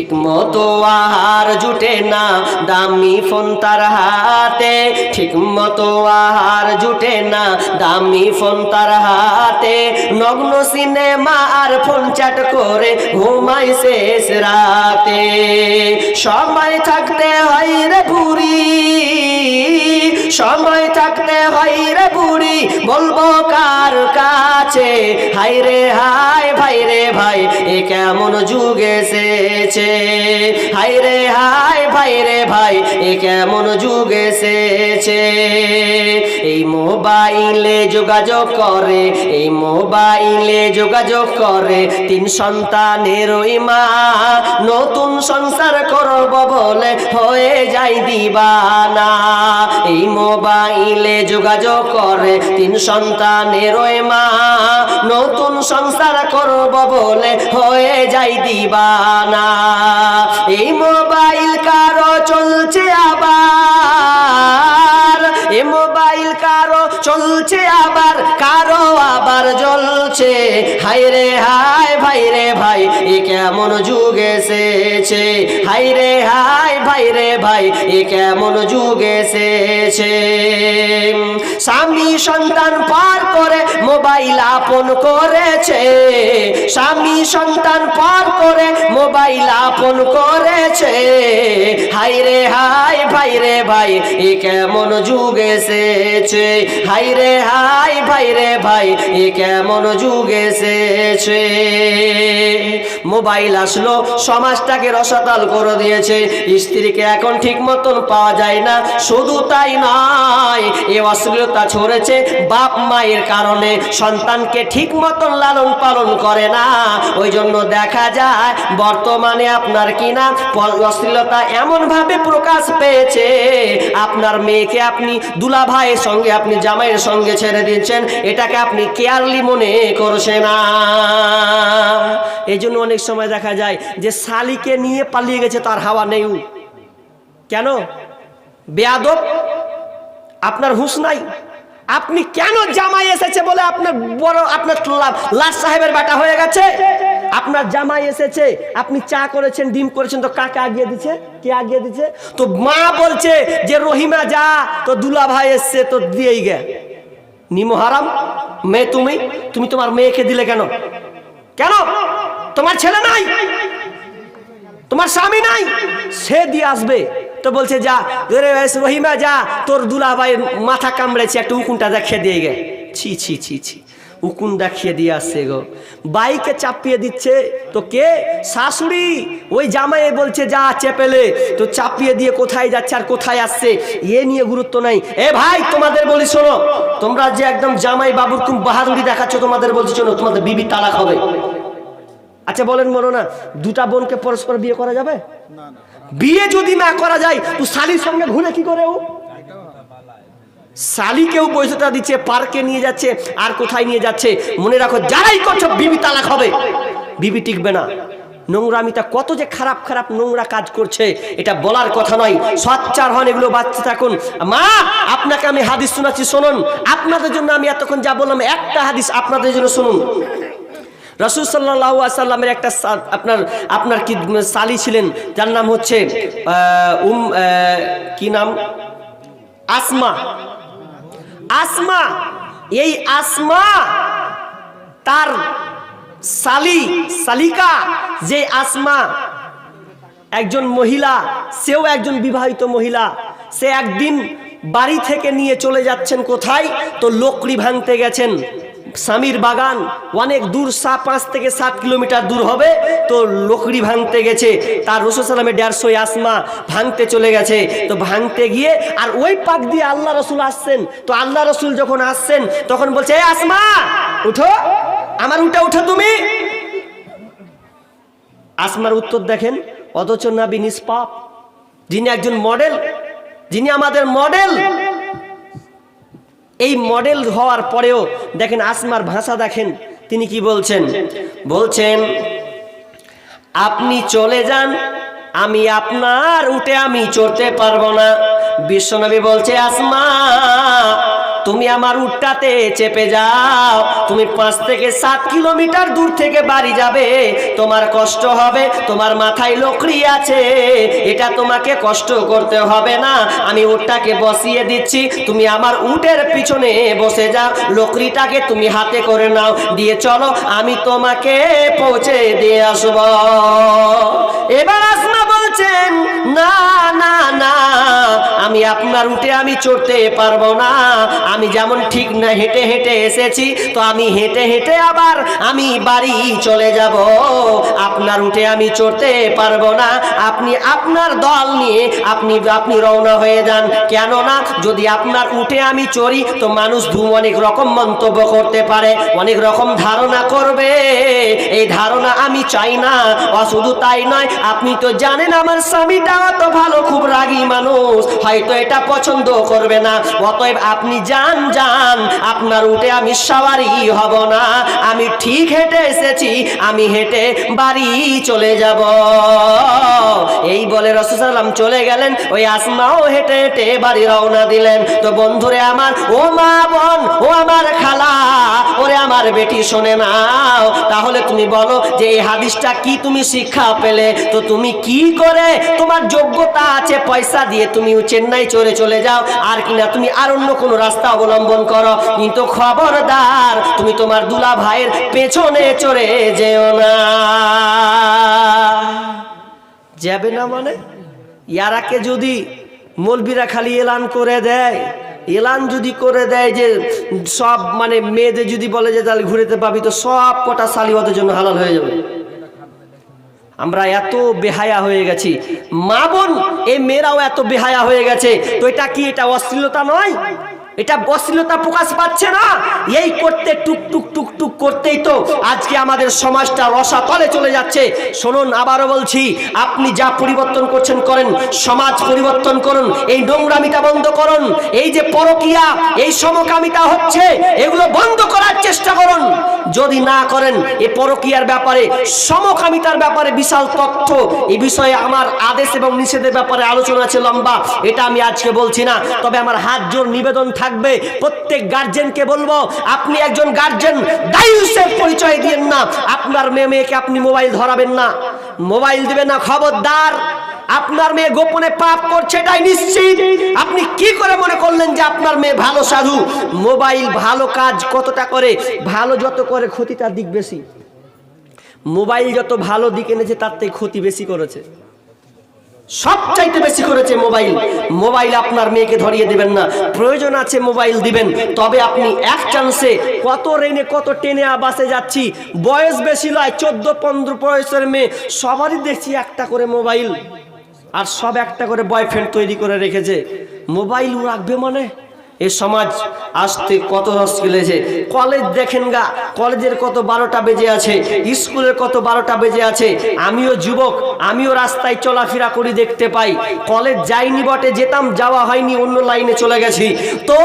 ঠিক মতো আহার জুটে না, দামি ফোন তার হাতে। ঠিক মতো আহার জুটে না, দামি ফোন তার হাতে। নগ্ন সিনেমা আর ফোন চ্যাট করে ঘুমাই শেষ রাতে। সময় থাকতে হয় রে বুড়ি সময় থাকতে হয় রে বুড়ি, বলব কার কাছে? হাই রে হাই ভাই রে ভাই, এ কেমন যুগ এসেছে? হাই রে হাই ভাই রে ভাই, এ কেমন যুগ এসেছে? এই মোবাইলে যোগাযোগ করে, এই মোবাইলে যোগাযোগ করে, তিন সন্তানের ওই মা, নতুন সংসার করব বলে হয়ে যাই দিবানা। এই মোবাইলে যোগাযোগ করে। তিন সন্তানের মা, নতুন সংসার করব বলে হয়ে যাই দিবানা। এই মোবাইল কারও চলছে আবার। এ মোবাইল চলছে আবার, কারও আবার জ্বলছে। হাই রে হাই ভাই রে, ভাই, এ কেমন যুগ এসেছে? হাই রে হাই ভাই রে, ভাই, এ কেমন যুগ এসেছে? স্বামী সন্তান পার করে মোবাইল আপন করেছে। স্বামী সন্তান পার করে মোবাইল আপন করেছে। হাই রে হাই ভাই রে, ভাই, এ কেমন যুগ এসেছে? হাই রে হাই, ভাই রে ভাই, এ কেমন যুগ এসেছে? মোবাইল আসলো, সমাজটাকে রসাতাল করে দিয়েছে। স্ত্রীকে এখন ঠিক মতন পাওয়া যায় না, শুধু তাই নয়, এ অশ্লীলতা ছড়েছে বাপ মায়ের কারণে। সন্তানকে ঠিক মতন লালন পালন করে না ওই জন্য দেখা যায় বর্তমানে আপনার কিনা অশ্লীলতা এমনভাবে প্রকাশ পেয়েছে। আপনার মেয়েকে আপনি দুলা ভাইয়ের সঙ্গে আপনি জামাইয়ের সঙ্গে ছেড়ে দিয়েছেন এটাকে আপনি কেয়ারলি মনে করছে না। এই জন্য অনেক সময় দেখা যায় যে শালিকে নিয়ে পালিয়ে গেছে, তার হাওয়া নেই। কেন? বেয়াদব? আপনার হুঁশ নাই? আপনি কেন জামাই এসেছে বলে আপনার বড় আপনার লা- লাট সাহেবের বেটা হয়ে গেছে। আপনার জামাই এসেছে। আপনি চা করেছেন, ডিম করেছেন, তো কাকে আগিয়ে দিচ্ছে কে আগিয়ে দিচ্ছে তো মা বলছে যে, রহিমা যা। তো দুলা ভাই এসছে, তো দিয়েই গে। নিমো হারাম, মেয়ে তুমি? তুমি তোমার মেয়েকে দিলে কেন? কেন? তোমার ছেলে নাই। তোমার স্বামী নাই। সে দিয়ে আসবে। তো বলছে, যা রহিমা যা, তোর দুলা ভাইয়ের মাথা কামড়েছে একটা উকুনটা দেখিয়ে দিয়ে গে। ছি ছি ছি ছি, উকুন দেখিয়ে দিয়ে আসছে গো। বাইকে চাপিয়ে দিচ্ছে, তো কে? শাশুড়ি? ওই জামাই বলছে, যা, চেপেলে। তো চাপিয়ে দিয়ে কোথায় যাচ্ছে আর কোথায় আসছে, এ নিয়ে গুরুত্ব নাই। এ ভাই, তোমাদের বলি শোনো, তোমরা যে একদম জামাই বাবুর খুব বাহাদুরি দেখাচ্ছ, তোমাদের বলছি শোনো, তোমাদের বিবি তালাক হবে। আচ্ছা বলেন বলো না দুটা বোনকে পরস্পর বিয়ে করা যাবে? বিয়ে যদি না করা যায়, তো শালির সঙ্গে ঘুরে কি করে ও? শালিকেও পয়সাটা দিচ্ছে, পার্কে নিয়ে যাচ্ছে, আর কোথায় নিয়ে যাচ্ছে? মনে রাখো, যারাই করছ, বিবি তালাক হবে। বিবি টিকবে না। নোংরামিটা কত যে খারাপ খারাপ নোংরা কাজ করছে, এটা বলার কথা নয়। সচ্চার হন, এগুলো বাচ্চা থাকুন। মা, আপনাকে আমি হাদিস শোনাচ্ছি, শুনুন। আপনাদের জন্য আমি এতক্ষণ যা বললাম, একটা হাদিস আপনাদের জন্য শুনুন। রসুল সাল্লাহ আসাল্লামের একটা আপনার আপনার কি সালি ছিলেন? যার নাম হচ্ছে উম কি নাম? আসমা। আসমা। এই আসমা তার সালি, সালিকা, যে আসমা একজন মহিলা, সেও একজন বিবাহিত মহিলা, সে একদিন বাড়ি থেকে নিয়ে চলে যাচ্ছেন কোথায়? তো লোকড়ি ভাঙতে গেছেন। স্বামীর বাগান অনেক দূর সা পাঁচ থেকে সাত কিলোমিটার দূর হবে। তো লোকড়ি ভাঙতে গেছে, তার রসুল সালামের দেড়শোই আসমা ভাঙতে চলে গেছে। তো ভাঙতে গিয়ে আর ওই পাক দিয়ে আল্লাহ রসুল আসছেন। তো আল্লাহ রসুল যখন আসছেন, তখন বলছে, "এ আসমা, উঠো। আমার উঠে উঠো তুমি। আসমার উত্তর দেখেন, অথচ নাবি নিষ্পাপ। যিনি একজন মডেল যিনি আমাদের মডেল এই মডেল হওয়ার পরেও দেখেন আসমার ভাষা দেখেন, তিনি কি বলছেন? বলছেন, আপনি চলে যান, আমি আপনার উঠে আমি চড়তে পারব না। বিশ্বনবী বলছে, আসমা তুমি আমার উটটাতে চেপে যাও। তুমি পাঁচ থেকে সাত কিলোমিটার দূর থেকে বাড়ি যাবে। তোমার কষ্ট হবে, তোমার মাথায় লোকড়ি আছে। এটা তোমাকে কষ্ট করতে হবে না। আমি উটটাকে বসিয়ে দিচ্ছি। তুমি আমার উটের পিছনে বসে যাও। লোকড়িটাকে তুমি হাতে করে নাও। দিয়ে চলো, আমি তোমাকে পৌঁছে দিয়ে আসব। এবার আসমা বলছেন, না না না, আমি আপনার উঠে আমি চড়তে পারব না। আমি যেমন ঠিক না, হেঁটে হেঁটে এসেছি, তো আমি হেঁটে হেঁটে আবার আমি বাড়ি চলে যাব। আপনার উঠে আমি চড়তে পারব না। আপনি আপনার দল নিয়ে আপনি আপনি রওনা হয়ে যান। কেননা, যদি আপনার উঠে আমি চড়ি, তো মানুষ ধু অনেক রকম মন্তব্য করতে পারে, অনেক রকম ধারণা করবে। এই ধারণা আমি চাই না ও শুধু তাই নয়, আপনি তো জানেন আমার স্বামীটা তো ভালো, খুব রাগী মানুষ। হয়তো এটা পছন্দ করবে না। অতএব আপনি যান যান। আপনার উঠে আমি সাওয়ারি হব না। আমি ঠিক হেঁটে এসেছি, আমি হেঁটে বাড়ি চলে যাব। এই বলে রসুসাল্লাম চলে গেলেন। ওই আসমাও হেঁটে হেঁটে বাড়ি রওনা দিলেন। তো বন্ধুরে আমার, ও মা বোন, ও আমার খালা, ওরে আমার বেটি শোনে নাও। তাহলে তুমি বলো যে এই হাদিসটা কি তুমি শিক্ষা পেলে? তো তুমি কি করে তোমার যোগ্যতা আছে, পয়সা দিয়ে তুমি চেন্নাই চলে চলে যাও। আর কিনা তুমি আর অন্য কোনো রাস্তা অবলম্বন করো। কিন্তু খবরদার, তুমি তোমার দুলা ভাইয়ের পেছনে চড়ে যেও না। যাবে না মানে? ইয়ারাকে যদি মলবিরা খালি এলান করে দেয়, এলান যদি করে দেয় যে সব মানে মেয়েদের যদি বলে যে তাহলে ঘুরেতে পাবি, তো সব কটা শালি জন্য হালাল হয়ে যাবে। আমরা এত বেহায়া হয়ে গেছি। মা বোন এই মেয়েরাও এত বেহায়া হয়ে গেছে। তো এটা কি, এটা অশ্লীলতা নয়? এটা অশ্লীলতা প্রকাশ পাচ্ছে না। এই করতে টুক টুক টুক টুক করতেই তো আজকে আমাদের সমাজটা রসাতলে চলে যাচ্ছে। শুনুন, আবারও বলছি, আপনি যা পরিবর্তন করছেন করেন, সমাজ পরিবর্তন করুন, এই নোংরামিটা বন্ধ করুন, এই যে পরকিয়া, এই সমকামিতা হচ্ছে, এগুলো বন্ধ করার চেষ্টা করুন। যদি না করেন, এ পরকিয়ার ব্যাপারে, সমকামিতার ব্যাপারে বিশাল তথ্য এই বিষয়ে আমার আদেশ এবং নিষেধের ব্যাপারে আলোচনা আছে লম্বা, এটা আমি আজকে বলছি না। তবে আমার হাত জোর নিবেদন থাকবে, প্রত্যেক গার্জেনকে বলব, আপনি একজন গার্জেন দায়ুসের পরিচয় দিয়েন না। আপনার মেয়ে মেয়েকে আপনি মোবাইল ধরাবেন না। মোবাইল দিবেন না, খবরদার। আপনার মেয়ে গোপনে পাপ করছে, এটাই নিশ্চিত। আপনি কি করে মনে করলেন যে আপনার মেয়ে ভালো সাধু? মোবাইল ভালো কাজ কতটা করে? ভালো যত করে, ক্ষতি তার দিক বেশি। মোবাইল যত ভালো দিক এনেছে, তার থেকে ক্ষতি বেশি করেছে। সবচাইতে বেশি করেছে মোবাইল। মোবাইল আপনার মেয়েকে ধরিয়ে দিবেন না। প্রয়োজন আছে মোবাইল দিবেন। তবে আপনি এক চান্সে কত রেনে কত টেনে বাসে যাচ্ছি। বয়স বেশি নয়, চোদ্দ, পনেরো বয়সের মেয়ে। সবারই দেখছি একটা করে মোবাইল। আর সব একটা করে বয়ফ্রেন্ড তৈরি করে রেখেছে। মোবাইল রাখবে মানে? এ সমাজ আসতে কত রস গেলেছে কলেজ দেখেন গা, কলেজের কত বারোটা বেজে আছে, স্কুলের কত বারোটা বেজে আছে। আমিও যুবক, আমিও রাস্তায় চলাফেরা করি দেখতে পাই। কলেজ যাইনি বটে, যেতাম, যাওয়া হয়নি, অন্য লাইনে চলে গেছি। তো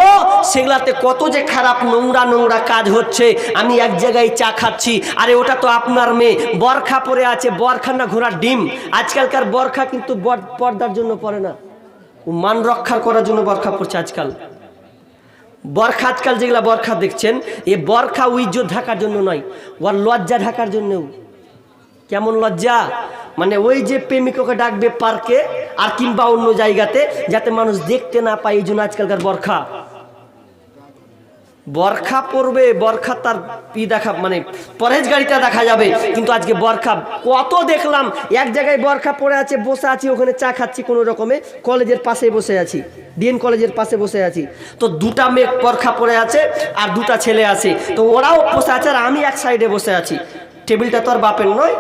সেগুলাতে কত যে খারাপ নোংরা নোংরা কাজ হচ্ছে, আমি এক জায়গায় চা খাচ্ছি। আরে ওটা তো আপনার মেয়ে, বরখা পরে আছে, বরখা না ঘোড়ার ডিম। আজকালকার বরখা কিন্তু পর্দার জন্য পরে না। মান রক্ষা করার জন্য বরখা পড়ছে আজকাল। বরখা আজকাল যেগুলো বরখা দেখছেন এ বরখা উইজ্জত ঢাকার জন্য নয় ওর লজ্জা ঢাকার জন্যও। কেমন লজ্জা? মানে ওই যে প্রেমিককে ডাকবে পার্কে আর কিংবা অন্য জায়গাতে, যাতে মানুষ দেখতে না পায়, এই জন্য আজকালকার বরখা। বরখা পরবে বরখা তার ই দেখা মানে পরেজ গাড়িটা দেখা যাবে। কিন্তু আজকে বরখা, কত দেখলাম, এক জায়গায় বরখা পড়ে আছে, বসে আছি, ওখানে চা খাচ্ছি কোনো রকমে, কলেজের পাশে বসে আছি, ডিএন কলেজের পাশে বসে আছি। তো দুটা মেয়ে বরখা পড়ে আছে আর দুটা ছেলে আছে। তো ওরাও বসে আছে আর আমি এক সাইডে বসে আছি। টেবিলটা তো আর বাপের নয়,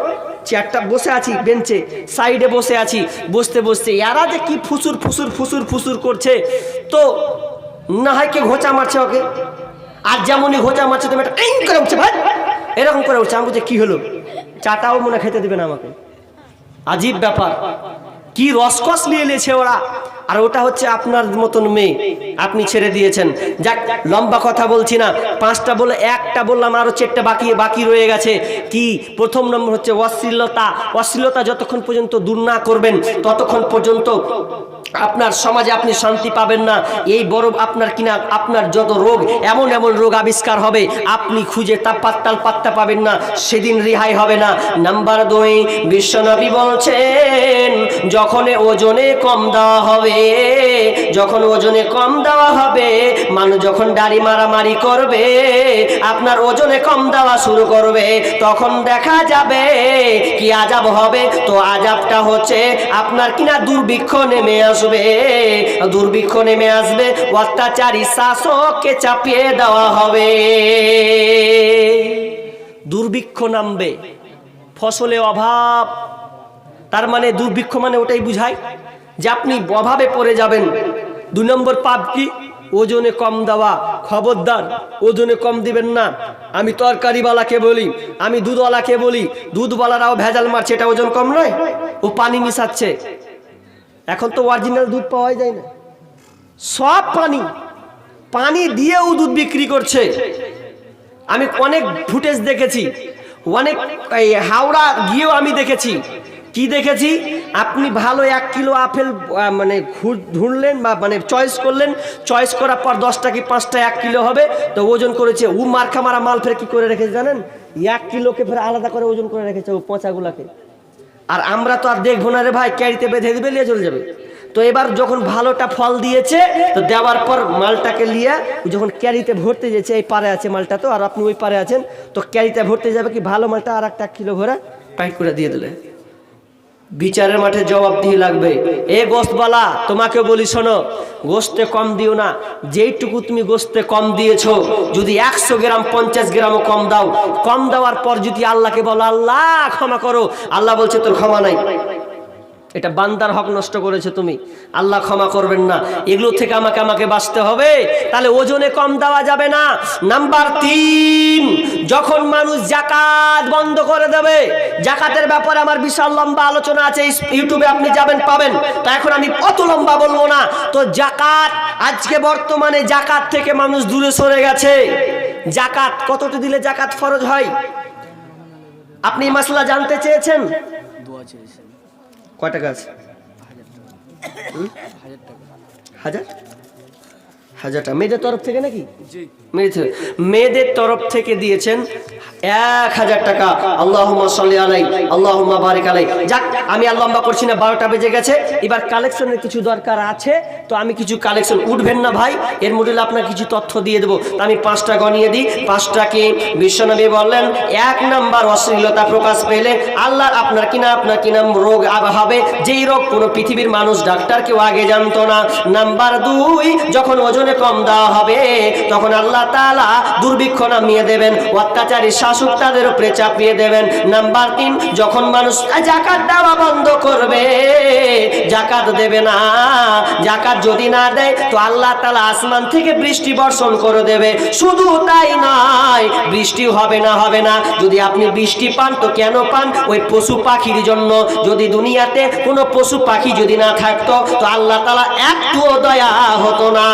চেয়ারটা বসে আছি, বেঞ্চে, সাইডে বসে আছি, বসতে বসতে। এরা যে কি ফুসুর ফুসুর ফুসুর ফুসুর করছে, তো না হয় কে ঘোচা মারছে ওকে। আর যেমনই হোজা মারছে তুমি একটা টাইম করে উঠছে, ভাই। এরকম করে উঠছে। আমি বলছি, কী হলো? চাটাও মনে খেতে দেবে না আমাকে। আজীব ব্যাপার। কি রসকস নিয়ে নিয়েছে ওরা। আর ওটা হচ্ছে আপনার মতন মেয়ে। আপনি ছেড়ে দিয়েছেন। যাক, লম্বা কথা বলছি না। পাঁচটা বলে, একটা বললাম, আরও চারটা বাকি বাকি রয়ে গেছে। কি? প্রথম নম্বর হচ্ছে অশ্লীলতা। অশ্লীলতা যতক্ষণ পর্যন্ত দূর না করবেন, ততক্ষণ পর্যন্ত আপনার সমাজে আপনি শান্তি পাবেন না। এই বড় আপনার কিনা, আপনার যত রোগ, এমন এমন রোগ আবিষ্কার হবে, আপনি খুঁজে তা পাত্তাল পাত্তা পাবেন না। সেদিন রেহাই হবে না। নাম্বার দুই, বিশ্বনবী বলছেন যখন ওজনে কম দেওয়া যখন ওজনে কম দেওয়া হবে, মানুষ যখন দাড়ি মারামারি করবে, আপনার ওজনে কম দেওয়া শুরু করবে, তখন দেখা যাবে, কি আজাব হবে? তো আজাবটা হচ্ছে, আপনার কিনা দুর্ভিক্ষ নেমে আসবে। দুর্ভিক্ষ নেমে আসবে, অত্যাচারী শাসককে চাপিয়ে দেওয়া হবে। দুর্ভিক্ষ নামবে, ফসলে অভাব। তার মানে দুর্ভিক্ষ মানে ওটাই বুঝায়। যে আপনি অভাবে পড়ে যাবেন। দুই নম্বর পাপ কি? ওজনে কম দেওয়া। খবরদার, ওজনে কম দিবেন না। আমি তরকারিওয়ালাকে বলি, আমি দুধওয়ালাকে বলি, দুধওয়ালারাও ভেজাল মারছে, এটা ওজন কম নয়। ও পানি মিশাচ্ছে। এখন তো অরিজিনাল দুধ পাওয়া যায় না। সব পানি পানি দিয়েও দুধ বিক্রি করছে। আমি অনেক ফুটেজ দেখেছি। অনেক হাওড়া গিয়েও আমি দেখেছি। কি দেখেছি? আপনি ভালো এক কিলো আপেল মানে ঢুঁড়লেন বা মানে চয়েস করলেন, চয়েস করার পর দশটা কি পাঁচটা এক কিলো হবে? তো ওজন করেছে ও মার্কা মারা মাল ফের কি করে রেখেছে জানেন? এক কিলোকে ফের আলাদা করে ওজন করে রেখেছে ও পচাগুলাকে। আর আমরা তো আর দেখব না রে ভাই, ক্যারিতে বেঁধে দিবে, নিয়ে চলে যাবে। তো এবার যখন ভালোটা ফল দিয়েছে, তো দেওয়ার পর মালটাকে নিয়ে যখন ক্যারিতে ভরতে যেছে এই পারে আছে মালটা তো, আর আপনি ওই পারে আছেন, তো ক্যারিতে ভরতে যাবে কি ভালো মালটা আর একটা কিলো ভরে প্যাক করে দিয়ে দিলে। বিচারের মাঠে জবাব দিয়ে লাগবে। এ গোস্তবালা তোমাকে বলি শোনো গোস্তে কম দিও না। যেইটুকু তুমি গোস্তে কম দিয়েছ, যদি একশো গ্রাম, পঞ্চাশ গ্রামও কম দাও, কম দেওয়ার পর যদি আল্লাহকে বলো, আল্লাহ, ক্ষমা করো। আল্লাহ বলছে, তোর ক্ষমা নাই। এটা বান্দার হক নষ্ট করেছে তুমি। আল্লাহ ক্ষমা করবেন না। এগুলো থেকে আমাকে আমাকে বাঁচতে হবে। তাহলে ওজনে কম দেওয়া যাবে না। নাম্বার তিন, যখন মানুষ জাকাত বন্ধ করে দেবে জাকাতের ব্যাপারে আমার বিশাল লম্বা আলোচনা আছে ইউটিউবে আপনি যাবেন, পাবেন। তা এখন আমি অত লম্বা বলব না। তো জাকাত আজকে বর্তমানে জাকাত থেকে মানুষ দূরে সরে গেছে। জাকাত কতটা দিলে জাকাত ফরজ হয়? আপনি মাসলা জানতে চেয়েছেন? কয় টাকা আছে গাছ? হাজার হাজার? টাকা মেয়েদের তরফ থেকে নাকি? মেয়েদের থেকে- মেয়েদের তরফ থেকে দিয়েছেন এক হাজার টাকা। আল্লাহ আলাই আল্লাহ বারিক আলাই। যাক, আমি আর লম্বা করছি না, বারোটা বেজে গেছে। এবার কালেকশনের কিছু দরকার আছে, তো আমি কিছু কালেকশন উঠবেন না ভাই। এর মধ্যে আপনার কিছু তথ্য দিয়ে দেবো। আমি পাঁচটা গনিয়ে দিই। পাঁচটাকে বিশ্বনবী বললেন, এক নাম্বার অশ্লীলতা প্রকাশ পেলে আল্লাহ আপনার কিনা আপনার কিনা রোগ হবে? যেই রোগ কোনো পৃথিবীর মানুষ, ডাক্তার কেউ আগে জানতো না। নাম্বার দুই, যখন ওজনে কম দেওয়া হবে, তখন আল্লাহ তাআলা দুর্ভিক্ষ নামিয়ে দেবেন, অত্যাচারী শাসক তাদের উপরে চাপিয়ে দেবেন। নাম্বার তিন, যখন মানুষ জাকাত দেওয়া বন্ধ করবে, জাকাত দেবে না। জাকাত যদি না দেয়, তো আল্লাহ তাআলা আসমান থেকে বৃষ্টি বর্ষণ করে দেবে। শুধু তাই নয়, বৃষ্টি হবে না হবে না। যদি আপনি বৃষ্টি পান, তো কেন পান? ওই পশু পাখির জন্য। যদি দুনিয়াতে কোনো পশু পাখি যদি না থাকতো, তো আল্লাহ তাআলা একটুও দয়া হতো না।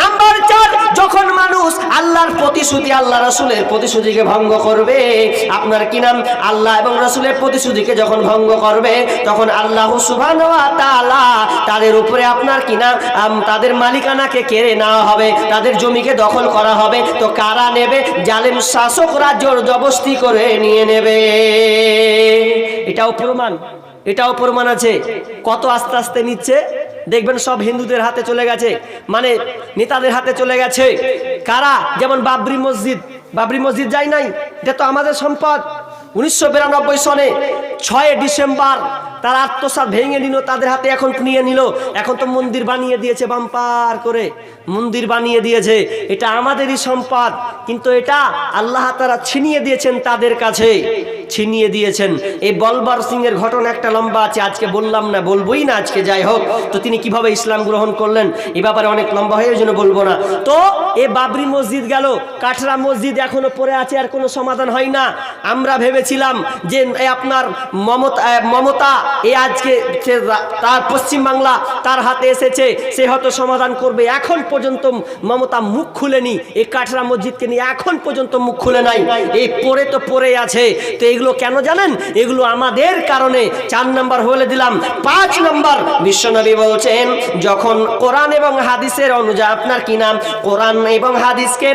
নাম্বার চার, যখন মানুষ আল্লাহর প্রতিশ্রুতি আল্লাহ রাসূলের প্রতিশ্রুতিকে ভঙ্গ করবে। আপনার কি নাম? আল্লাহ এবং রাসুলের প্রতিশ্রুতিকে যখন ভঙ্গ করবে, তখন আল্লাহ তাআলা তাদের উপরে আপনার কি নাম? তাদের মালিকানাকে কেড়ে নেওয়া হবে, তাদের জমিকে দখল করা হবে। তো কারা নেবে? জালেম শাসকরা জোর জবস্তি করে নিয়ে নেবে। এটাও প্রমাণ এটাও প্রমাণ আছে। কত আস্তে আস্তে নিচ্ছে। দেখবেন সব হিন্দুদের হাতে চলে গেছে। মানে নেতাদের হাতে চলে গেছে। কারা? যেমন বাবরি মসজিদ। বাবরি মসজিদ যাই নাই? এটা তো আমাদের সম্পদ। উনিশশো বিরানব্বই সনে ছয় ডিসেম্বর তার আত্মসাত ভেঙে নিল, তাদের হাতে এখন নিয়ে নিল। এখন তো মন্দির বানিয়ে দিয়েছে বাম্পার করে। মন্দির বানিয়ে দিয়েছে। এটা আমাদেরই সম্পদ, কিন্তু এটা আল্লাহ তারা ছিনিয়ে দিয়েছেন তাদের কাছে। ছিনিয়ে দিয়েছেন। এই বলবার সিং এর ঘটনা একটা লম্বা আছে, আজকে বললাম না, বলবোই না আজকে, যাই হোক। তো তিনি কীভাবে ইসলাম গ্রহণ করলেন? এ ব্যাপারে অনেক লম্বা হয়ে ওই জন্য বলব না। তো এ বাবরি মসজিদ গেল কাঠরা মসজিদ এখনও পড়ে আছে, আর কোনো সমাধান হয় না। আমরা ভেবেছিলাম যে আপনার মমতা মমতা, এ আজকে তার পশ্চিম বাংলা তার হাতে এসেছে, সে হয়তো সমাধান করবে। এখন পর্যন্ত মমতা মুখ খুলেনি, এই কাঠরা মসজিদকে নিয়ে এখন পর্যন্ত মুখ খুলে নাই। এই পরে তো পরে আছে। তো এগুলো কেন জানেন? এগুলো আমাদের কারণে। চার নম্বর হলে দিলাম, পাঁচ নম্বর বিশ্বনবী বলছেন, যখন কোরআন এবং হাদিসের অনুযায়ী, আপনার কি নাম? কোরআন এবং হাদিসকে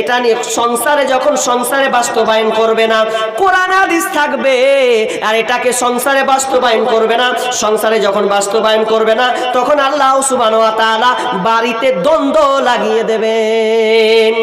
এটা নিয়ে সংসারে যখন সংসারে বাস্তবায়ন করবে না, কোরআন হাদিস থাকবে। আর এটাকে সংসারে বাস্তবায়ন করবে না, সংসারে যখন বাস্তবায়ন করবে না, তখন আল্লাহ তাআলা বাড়িতে দ্বন্দ্ব লাগিয়ে দেবেন।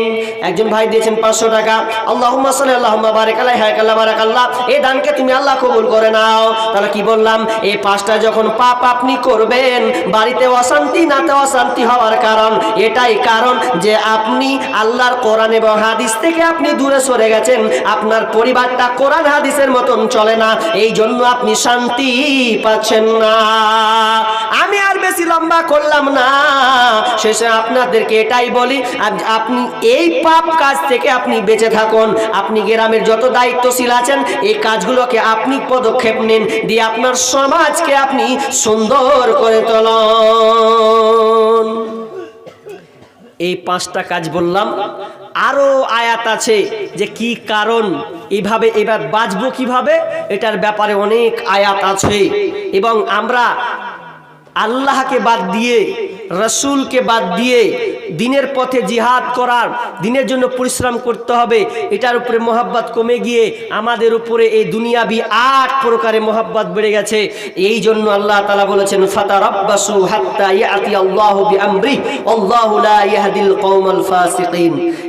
একজন ভাই দিয়েছেন পাঁচশো টাকা। আল্লাহুম্মা সাল্লি, আল্লাহুম্মা বারিক আলাইহি হায়াক আল্লাহ বারাক আল্লাহ এই দানকে তুমি আল্লাহ কবুল করে নাও। তাহলে কি বললাম? এই পাঁচটা যখন পাপ আপনি করবেন, বাড়িতে অশান্তি, নাতে অশান্তি হওয়ার কারণ, এটাই কারণ যে আপনি আল্লাহর কোরআন এবং হাদিস থেকে আপনি দূরে সরে গেছেন। আপনার পরিবারটা কোরআন, হাদিসের মতন চলে না। এই জন্য আপনি শান্তি পাচ্ছেন না। আমি আর বেশি লম্বা করলাম না। শেষে আপনাদেরকে এটাই বলি আপনি এই পাপ কাজ থেকে আপনি বেঁচে থাকুন। আপনি গ্রামের যত দায়িত্বশীল আছেন, এই কাজগুলোকে আপনি পদক্ষেপ নিন, দিয়ে আপনার সমাজকে আপনি সুন্দর করে তুলুন এই পাঁচটা কাজ বললাম আরও আয়াত আছে যে কি কারণ এইভাবে এবার বাঁচবো কীভাবে, এটার ব্যাপারে অনেক আয়াত আছে। এবং আমরা আল্লাহকে বাদ দিয়ে রসুলকে বাদ দিয়ে দিনের পথে জিহাদ করার, দিনের জন্য পরিশ্রম করতে হবে, এটার উপরে মোহাব্বত কমে গিয়ে আমাদের উপরে এই দুনিয়াবি আট প্রকারে মোহাব্বত বেড়ে গেছে। এই জন্য আল্লাহ তালা বলেছেন ফাতা রব্বাসু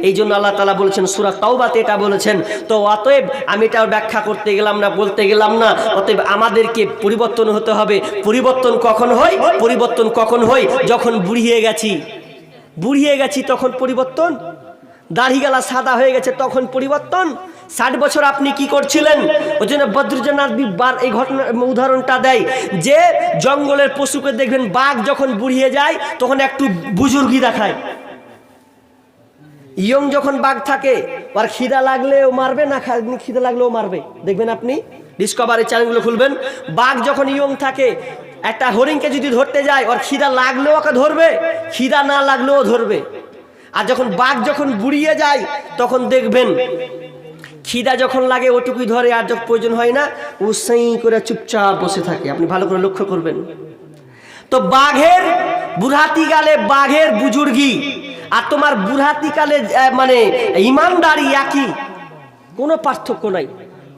এই জন্য আল্লাহ তালা বলেছেন তাওবাতে এটা বলেছেন, তো অতএব আমি এটাও ব্যাখ্যা করতে গেলাম না, বলতে গেলাম না, অতএব আমাদেরকে পরিবর্তন হতে হবে। পরিবর্তন কখন হয়? পরিবর্তন কখন হয়? যখন বুড়িয়ে গেছি বুড়িয়ে গেছি তখন পরিবর্তন? দাড়ি গালা সাদা হয়ে গেছে তখন পরিবর্তন? ষাট বছর আপনি কি করছিলেন? ওই জন্য বদ্রজনাথ বার এই ঘটনা, উদাহরণটা দেয় যে, জঙ্গলের পশুকে দেখবেন বাঘ যখন বুড়িয়ে যায়, তখন একটু বুজুর্গি দেখায়। ইয়ং যখন বাঘ থাকে আর খিদা লাগলে ও মারবে না খিদা লাগলেও মারবে। দেখবেন আপনি? ডিসকভারি চ্যানেলগুলো খুলবেন। বাঘ যখন ইয়ং থাকে একটা হরিণকে যদি ধরতে যায়, ওর খিদা লাগলেও ওকে ধরবে, খিদা না লাগলেও ধরবে। আর যখন বাঘ যখন বুড়িয়ে যায়, তখন দেখবেন খিদা যখন লাগে ওটুকুই ধরে, আর যখন প্রয়োজন হয় না, ও সেই করে চুপচাপ বসে থাকে। আপনি ভালো করে লক্ষ্য করবেন। তো বাঘের বুড়াতি গালে বাঘের বুজুর্গি, আর তোমার বুড়াতি কালে মানে ইমানদারি একই। কোনো পার্থক্য নাই।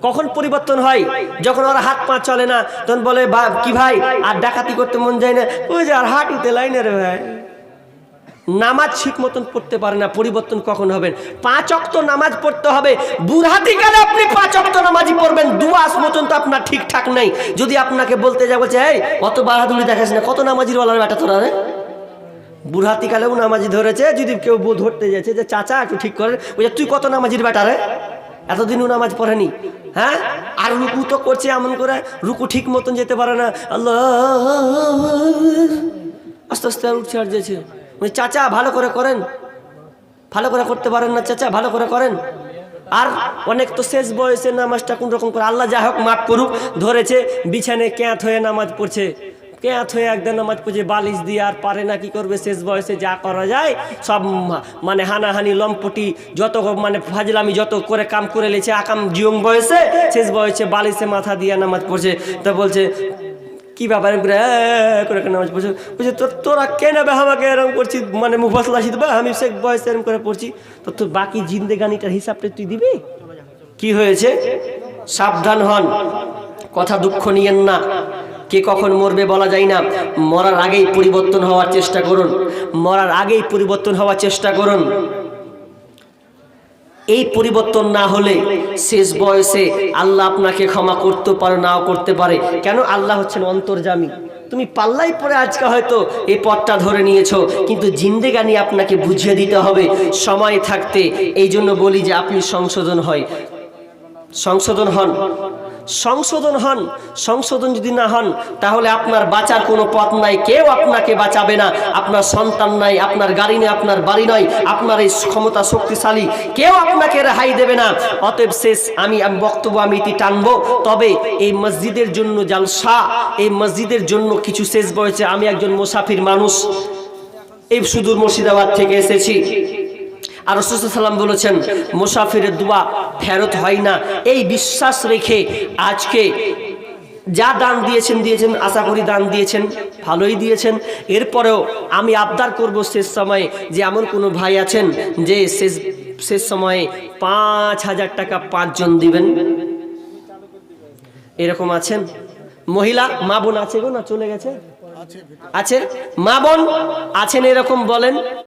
কখন পরিবর্তন হয়? যখন ওর হাত পা চলে না, তখন বলে, "বা- কি ভাই? আর ডাকাতি করতে মন যায় না। ওই যে আর হাট উঠে লাইনে রে ভাই নামাজ ঠিক মতন পড়তে পারে না, পরিবর্তন কখন হবেন পাঁচ অক্ত নামাজ পড়তে হবে। বুড়াতি কালে আপনি পাঁচ অক্ত নামাজই পড়বেন? দু দুয়াস মতন তো আপনার ঠিকঠাক নেই। যদি আপনাকে বলতে যাব যে এই, অত বাহাদুরি দেখাস না, কত নামাজির বলার বেটা তোরা রে? বুড়াতি কালেও নামাজি ধরেছে, যদি কেউ ধরতে যাচ্ছে যে, চাচা, একটু ঠিক করে। ওই তুই কত নামাজির বেটা রে? এতদিনও নামাজ পড়েনি হ্যাঁ? আর রুকু তো করছে এমন করে, রুকু ঠিক মতন যেতে পারে না। আল্লাহ! আস্তে আস্তে আর উঠছে আর যেছে চাচা, ভালো করে করেন। ভালো করে করতে পারেন না, চাচা, ভালো করে করেন। আর অনেক তো শেষ বয়সে নামাজটা কোন রকম করে, আল্লাহ যা হোক মাফ করুক। ধরেছে বিছানে ক্যাঁত হয়ে নামাজ পড়ছে। ক্যাঁত হয়ে একদম নামাজ পড়ছে বালিশ দিয়ে আর পারে না, কি করবে? শেষ বয়সে যা করা যায়, সব মানে হানাহানি, লম্পটি, যত মানে ফাজলামি, যত করে কাম করে লেছে, আকাম জিয়ং বয়সে, শেষ বয়সে বালিশে মাথা দিয়ে নামাজ পড়ছে। তো বলছে, কি ব্যাপার? করে করে নামাজ পড়ছে? বলছে তোর তোরা কেন বে আমাকে এরকম করছিস? মানে মুফাসলা শীত বা, আমি সে বয়সে এরকম করে পড়ছি। তো তোর বাকি জিন্দেগানিটার হিসাবটা তুই দিবি? কি হয়েছে? সাবধান হন। কথা দুঃখ নিয়েন না। কে কখন মরবে বলা যায় না। মরার আগেই পরিবর্তন হওয়ার চেষ্টা করুন। মরার আগেই পরিবর্তন হওয়ার চেষ্টা করুন। এই পরিবর্তন না হলে শেষ বয়সে আল্লাহ আপনাকে ক্ষমা করতে পারে, নাও করতে পারে। কেন? আল্লাহ হচ্ছেন অন্তর্জামী তুমি পাল্লাই পরে আজকে হয়তো এই পথটা ধরে নিয়েছো, কিন্তু জিন্দেগানি আপনাকে বুঝিয়ে দিতে হবে সময় থাকতে। এই জন্য বলি যে আপনি সংশোধন হয়। সংশোধন হন। সংশোধন হন, সংশোধন যদি না হন, তাহলে আপনার বাঁচার কোনো পথ নাই, কেউ আপনাকে বাঁচাবে না। আপনার সন্তান নাই, আপনার গাড়ি নেই, আপনার বাড়ি নয়, আপনার এই ক্ষমতা শক্তিশালী কেউ আপনাকে রেহাই দেবে না। অতএব শেষ, আমি বক্তব্য, আমি ইতি টানবো। তবে এই মসজিদের জন্য জালসা, এই মসজিদের জন্য কিছু শেষ বয়সে আমি একজন মুসাফির মানুষ। এই সুদূর মুর্শিদাবাদ থেকে এসেছি। আর রসুলাম বলেছেন, মুসাফিরের দোয়া ফেরত হয় না। এই বিশ্বাস রেখে আজকে যা দান দিয়েছেন দিয়েছেন, আশা করি দান দিয়েছেন, ভালোই দিয়েছেন। এরপরেও আমি আবদার করব শেষ সময়ে যে এমন কোনো ভাই আছেন যে শেষ শেষ সময়ে পাঁচ হাজার টাকা পাঁচজন দিবেন। এরকম আছেন? মহিলা, মা বোন আছে গো না? চলে গেছে? আছে? মা বোন আছেন এরকম বলেন?